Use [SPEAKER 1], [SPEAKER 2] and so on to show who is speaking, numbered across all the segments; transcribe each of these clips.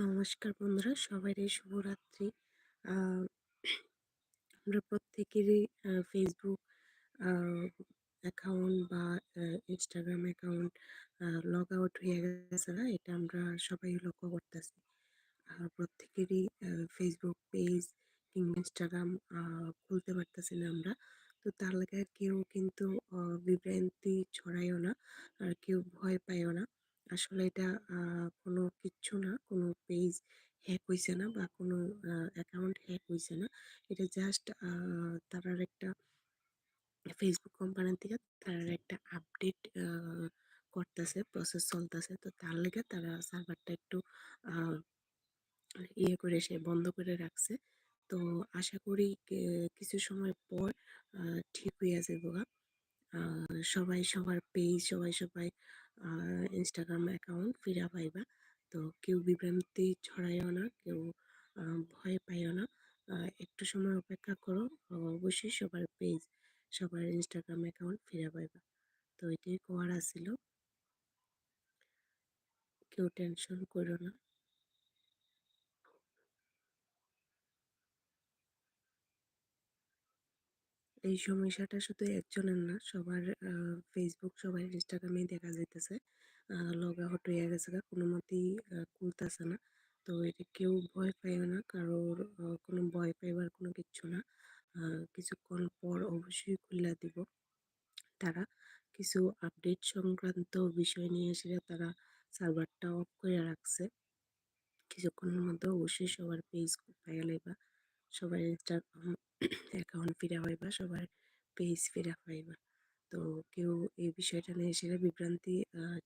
[SPEAKER 1] নমস্কার বন্ধুরা সবারই শুভরাত্রি। আমরা প্রত্যেকেরই ফেসবুক অ্যাকাউন্ট বা ইনস্টাগ্রাম অ্যাকাউন্ট লগ আউট হয়ে গেছে না? এটা আমরা সবাই লক্ষ্য করতেছি। আর প্রত্যেকেরই ফেসবুক পেজ কিংবা ইনস্টাগ্রাম খুলতে পারতেছি না আমরা। তো তার লেগে কেউ কিন্তু বিভ্রান্তি ছড়াইও না, আর কেউ ভয় পাইও না। আসলে এটা কোনো কিচ্ছু না কোনো পেজ হ্যাক হইছে না বা কোনো অ্যাকাউন্ট হ্যাক হইছে না। এটা জাস্ট তারার একটা ফেসবুক কোম্পানি থেকে তারা একটা আপডেট করতেছে প্রসেস চলতেছে। তো তার লেগে তারা সার্ভারটা একটু ইয়ে করে সে বন্ধ করে রাখছে। তো আশা করি কিছু সময় পর ঠিক হয়ে যাবে। সবাই সবার পেজ সবাই সবাই ইনস্টাগ্রাম অ্যাকাউন্ট ফিরা পাইবা। তো কেউ বিভ্রান্তি ছড়াইও না, কেউ ভয় পাইও না। একটু সময় অপেক্ষা করো অবশ্যই সবার পেজ সবার ইনস্টাগ্রাম অ্যাকাউন্ট ফিরা পাইবা। তো এটাই কোয়ারা ছিল। কেউ টেনশন করো না। এই সমস্যাটা শুধু একজনের না, সবার ফেসবুক সবার ইনস্টাগ্রামে দেখা যাইতেছে। লগ আউট হয়ে গেছে কোনো মতেই খুলতেছে না। তো এটা কেউ ভয় পাইও না, কারোর কোনো ভয় পাইবার কোনো কিচ্ছু না। কিছুক্ষণ পর অবশ্যই খুলে দিব। তারা কিছু আপডেট সংক্রান্ত বিষয় নিয়ে এসে তারা সার্ভারটা অফ করে রাখছে। কিছুক্ষণের মধ্যে অবশ্যই সবার পেজ পাইয়া লাইবা সবার ইনস্টাগ্রাম অ্যাকাউন্ট ফিরা পাইবা সবার পেজ ফিরা পাইবা তো কেউ এই বিষয়টা নিয়ে এসে বিভ্রান্তি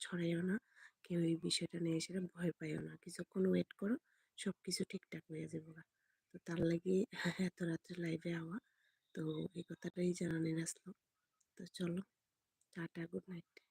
[SPEAKER 1] ছড়াইও না। কেউ এই বিষয়টা নিয়ে এসে ভয় পাইও না। কিছুক্ষণ ওয়েট করো সব কিছু ঠিকঠাক হয়ে যাবে। তো তার লাগে এত রাত্রে লাইভে আওয়া। তো এই কথাটাই জানানোর আসলো। তো চলো, টাটা গুড নাইট